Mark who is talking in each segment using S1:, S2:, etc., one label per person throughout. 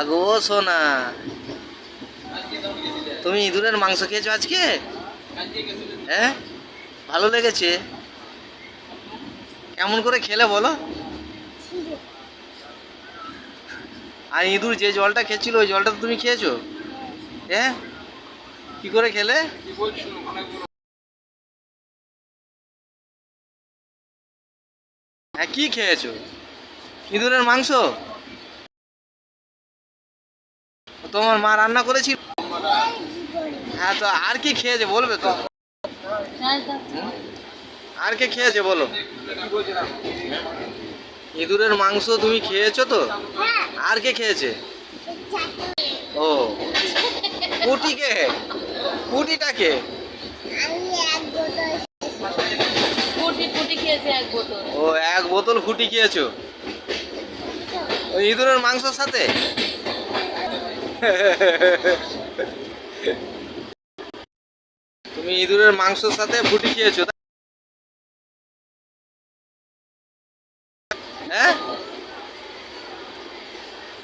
S1: আগো, সোনা। তুমি ইঁদুরের মাংস খেয়েছো আজকে? হ্যাঁ ভালো লেগেছে। কেমন করে খেলে বলো? আর ইঁদুর যে জলটা খেয়েছিল, ওই জলটা তো তুমি খেয়েছো? হ্যাঁ কি করে খেলে? হ্যাঁ কি খেয়েছো? ইঁদুরের মাংস? তোমার মা রান্না করেছিল? হ্যাঁ তো আর কি খেয়েছে বলবে তো? আর কে খেয়েছে বলো? ইঁদুরের মাংস তুমি খেয়েছো তো? আর কে খেয়েছে? ও। পুটিকে
S2: কে এক বোতল।
S1: ও এক বোতল ফুটি খেয়েছো? ইঁদুরের মাংসর সাথে? তুমি ইঁদুরের মাংসর সাথে ফুটি খেয়েছো হ্যাঁ?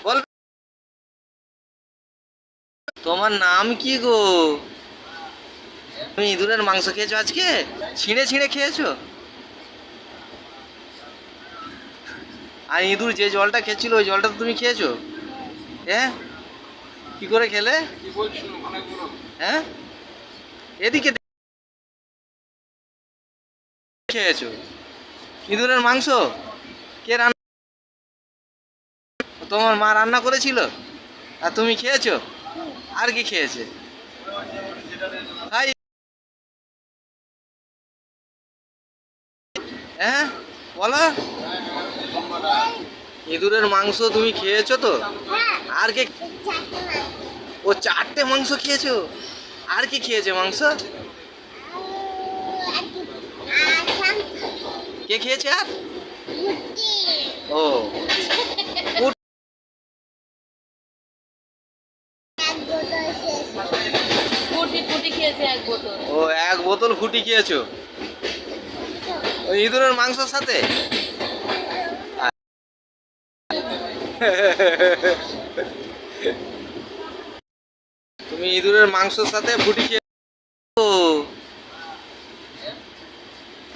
S1: বল। তোমার নাম কি গো? তুমি ইঁদুরের মাংস খেয়েছো আজকে? ছিঁড়ে ছিঁড়ে খেয়েছো? আর ইঁদুর যে জলটা খেয়েছিল, ওই জলটা তুমি খেয়েছো? হ্যাঁ? কি করে খেলে? হ্যাঁ? এদিকে খেয়েছো? ইঁদুরের মাংস? কে রান্না তোমার মা রান্না করেছিল? আর তুমি খেয়েছো? আর কি খেয়েছে? হাই হ্যাঁ? বলো। ইঁদুরের মাংস তুমি খেয়েছো তো? আর কে ও চারটে মাংস খেয়েছো? আর কি খেয়েছে মাংস? কে খেয়েছে আর? ও। ও, এক বোতল ফুটি খেয়েছো? ওই ইঁদুরের মাংসর সাথে? তুমি ইঁদুরের মাংসর সাথে ফুটি খেয়ে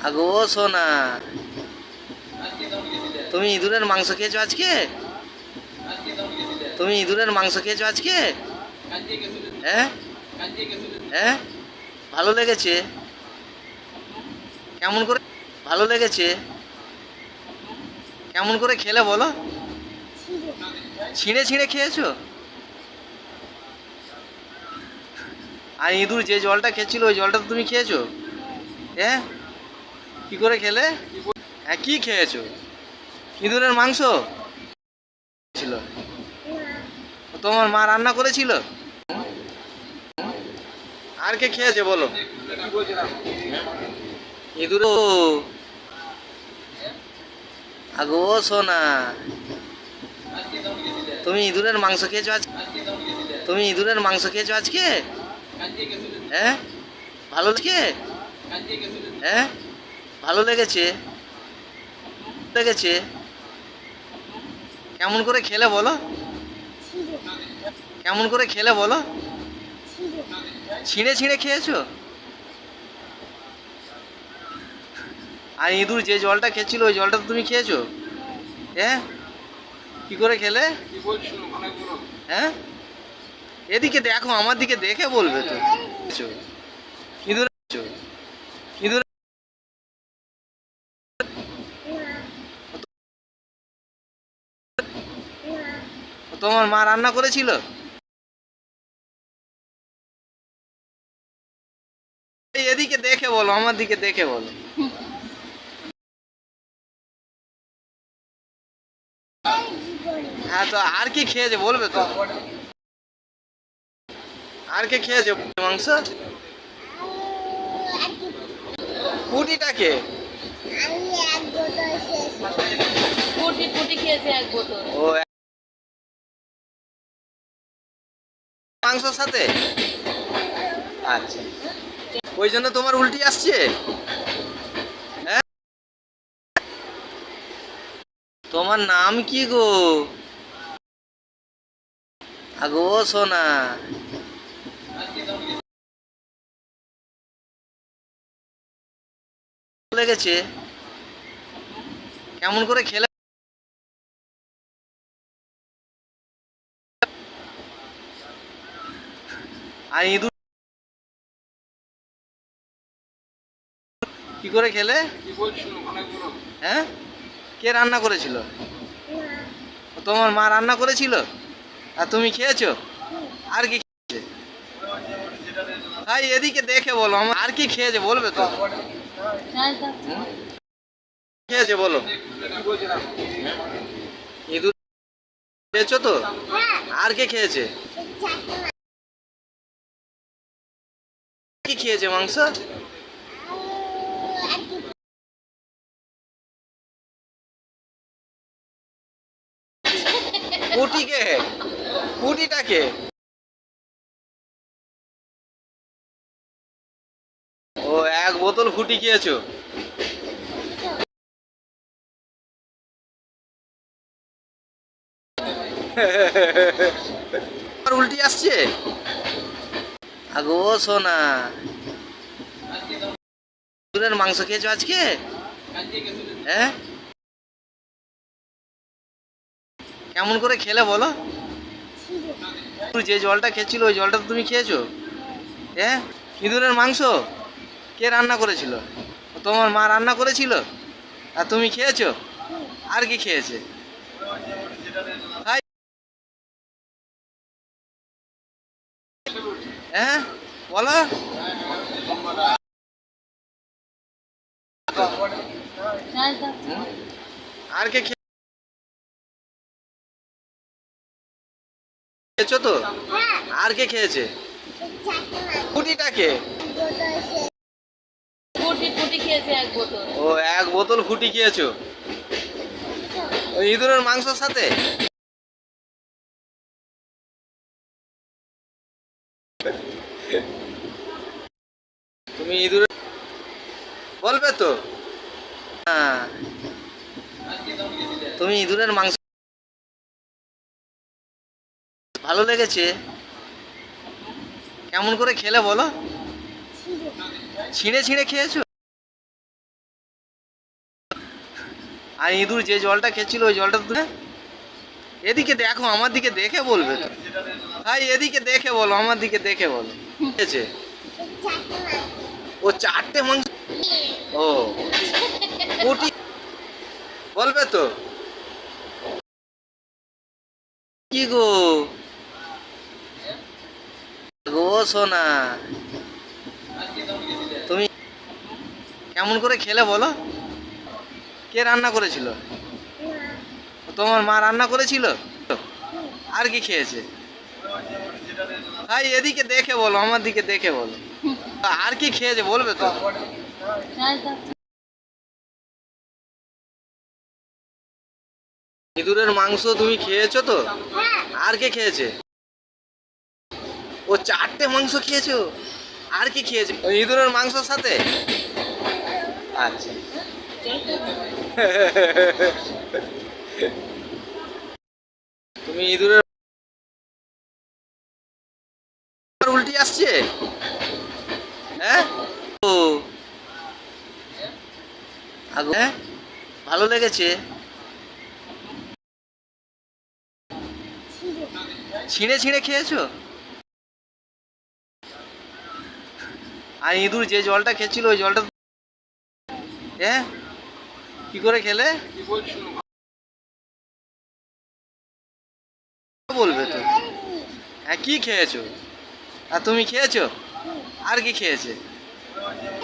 S1: আগো সোনা। তুমি ইঁদুরের মাংস খেয়েছো আজকে? তুমি ইঁদুরের মাংস খেয়েছো আজকে? হ্যাঁ? হ্যাঁ? ভালো লেগেছে? কেমন করে? ভালো লেগেছে? কেমন করে খেলে বলো? ছিঁড়ে ছিঁড়ে খেয়েছো? আর ইঁদুর যে জলটা খেয়েছিল, ওই জলটা তো তুমি খেয়েছো? হ্যাঁ কি করে খেলে? হ্যাঁ কি খেয়েছো? ইঁদুরের মাংস? ছিল। তোমার মা রান্না করেছিল? আর কে খেয়েছে, বলো? ইঁদুর আগো সোনা। তুমি ইঁদুরের মাংস খেয়েছো আজ তুমি ইঁদুরের মাংস খেয়েছো আজকে? হ্যাঁ? ভালো লেগে? হ্যাঁ? ভালো লেগেছে? লেগেছে? কেমন করে খেলে বলো? কেমন করে খেলে বলো? ছিঁড়ে ছিঁড়ে খেয়েছো? আর ইঁদুর যে জলটা খেয়েছিল, ওই জলটা তুমি খেয়েছো? হ্যাঁ? কি করে খেলে? হ্যাঁ? এদিকে দেখো, আমার দিকে দেখে বলবে তো। ইঁদুর ইঁদুর তোমার মা রান্না করেছিল? এদিকে দেখে বলো, আমার দিকে দেখে বলো। হ্যাঁ তো আর কি খেয়েছে বলবে তো? আর কে খেয়েছে মাংস?
S2: খেয়েছে এক বোতল।
S1: ও মাংসর সাথে? আচ্ছা। ওই জন্য তোমার উল্টি আসছে? হ্যাঁ? তোমার নাম কি গো? আগো সোনা। লেগেছে কেমন করে খেলে? আর ইঁদুর কি করে খেলে? হ্যাঁ? কে রান্না করেছিল? তোমার মা রান্না করেছিল? আর তুমি খেয়েছো? আর কি ভাই, এদিকে দেখে বলো, আমার আর কি খেয়েছে বলবে তো? খেয়েছে বলো। ইঁদুর খেয়েছো তো? আর কে খেয়েছে? কি খেয়েছে মাংস? পুটিকে পুটিটাকে বোতল ফুটি খেয়েছো? উল্টি আসছে? আগো সোনা। ইঁদুরের মাংস খেয়েছো আজকে? হ্যাঁ? কেমন করে খেলে বলো? যে জলটা খেয়েছিল, ওই জলটা তুমি খেয়েছো। হ্যাঁ? ইঁদুরের মাংস? কে রান্না করেছিল? তোমার মা রান্না করেছিল? আর তুমি খেয়েছো? আর কি খেয়েছে? হ্যাঁ বলো। আর কে খেয়ে- খেয়েছো তো? আর কে খেয়েছে? ফুটিটাকে
S2: এক বোতল।
S1: ও, এক বোতল ফুটি খেয়েছো? ওই ইঁদুরের মাংসের সাথে? তুমি ইঁদুরের বলবে তো? হ্যাঁ। তুমি ইঁদুরের মাংস ভালো লেগেছে? কেমন করে খেলে বলো? ছিঁড়ে ছিঁড়ে খেয়েছো? আর ইঁদুর যে জলটা খেয়েছিল, ওই জলটা তুলে এদিকে দেখো, আমার দিকে দেখে বলবে ভাই, এদিকে দেখে বলো, আমার দিকে দেখে বলো। খেয়েছে ও চারটে মাংস ও। কোটি বলবে তো। কি গো? গো সোনা। তুমি কেমন করে খেলে বলো? কে রান্না করেছিল? তোমার মা রান্না করেছিল? আর কি খেয়েছে? ভাই, এদিকে দেখে বলো, আমার দিকে দেখে বলো। আর কি খেয়েছে বলবে তো? ইঁদুরের মাংস তুমি খেয়েছো তো? আর কে খেয়েছে? ও চারটে মাংস খেয়েছো? আর কি খেয়েছে? ইঁদুরের মাংসের সাথে? আচ্ছা। তুমি ইঁদুরের উল্টি আসছে? হ্যাঁ? ও। হ্যাঁ? ভালো লেগেছে। ছিঁড়ে ছিঁড়ে খেয়েছো? আর ইঁদুর যে জলটা খেয়েছিল, ওই জলটা হ্যাঁ? কি করে খেলে? বলবে তো। হ্যাঁ কি খেয়েছো? আর তুমি খেয়েছো? আর কি খেয়েছে?